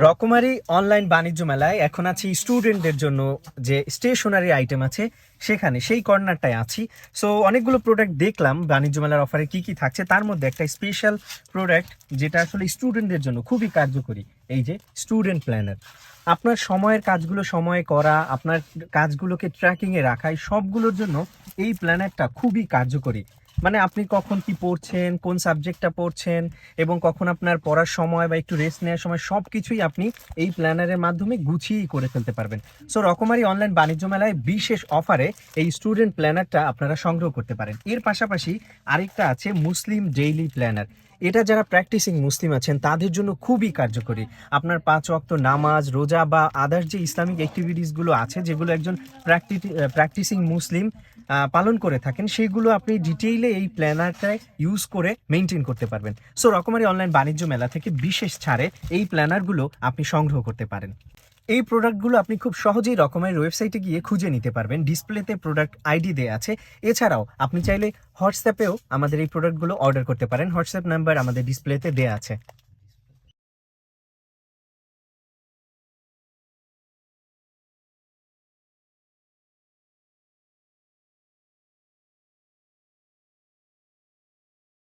রকমারি অনলাইন বাণিজ্য মেলায় এখন আছি স্টুডেন্টদের জন্য যে স্টেশনারি আইটেম আছে সেখানে, সেই কর্নারটায় আছি। সো অনেকগুলো প্রোডাক্ট দেখলাম, বাণিজ্য মেলার অফারে কি কি থাকছে, তার মধ্যে একটা স্পেশাল প্রোডাক্ট যেটা আসলে স্টুডেন্টদের জন্য খুবই কার্যকরী, এই যে স্টুডেন্ট প্ল্যানার আপনার সময়ের কাজগুলো সময়ে করা, আপনার কাজগুলোকে ট্র্যাকিংয়ে রাখা এই সবগুলোর জন্য এই প্ল্যানারটা খুবই কার্যকরী। মানে আপনি কখন কি পড়ছেন, কোন সাবজেক্টটা পড়ছেন এবং কখন আপনার পড়ার সময় বা একটু রেস্ট নেওয়ার সময় সব কিছুই আপনি এই প্ল্যানারের মাধ্যমে গুছিয়েই করে ফেলতে পারবেন। সো রকমারি অনলাইন বাণিজ্য মেলায় বিশেষ অফারে এই স্টুডেন্ট প্ল্যানারটা আপনারা সংগ্রহ করতে পারেন। এর পাশাপাশি আরেকটা আছে মুসলিম ডেইলি প্ল্যানার এটা যারা প্র্যাকটিসিং মুসলিম আছেন, তাদের জন্য খুবই কার্যকরী। আপনার পাঁচ ওয়াক্ত নামাজ, রোজা বা আদার যে ইসলামিক অ্যাক্টিভিটিসগুলো আছে, যেগুলো একজন প্র্যাকটিসিং মুসলিম পালন করে থাকেন, সেগুলো আপনি ডিটেইলে এই প্ল্যানারটা ইউজ করে মেনটেন করতে পারবেন। সো রকমারি অনলাইন বাণিজ্য মেলা থেকে বিশেষ ছাড়ে এই প্ল্যানারগুলো আপনি সংগ্রহ করতে পারেন। এই প্রোডাক্টগুলো আপনি খুব সহজেই রকমের ওয়েবসাইটে গিয়ে খুঁজে নিতে পারবেন। ডিসপ্লেতে প্রোডাক্ট আইডি দেওয়া আছে। এছাড়াও আপনি চাইলে হোয়াটসঅ্যাপেও আমাদের এই প্রোডাক্টগুলো অর্ডার করতে পারেন। হোয়াটসঅ্যাপ নাম্বার আমাদের ডিসপ্লেতে দেওয়া আছে।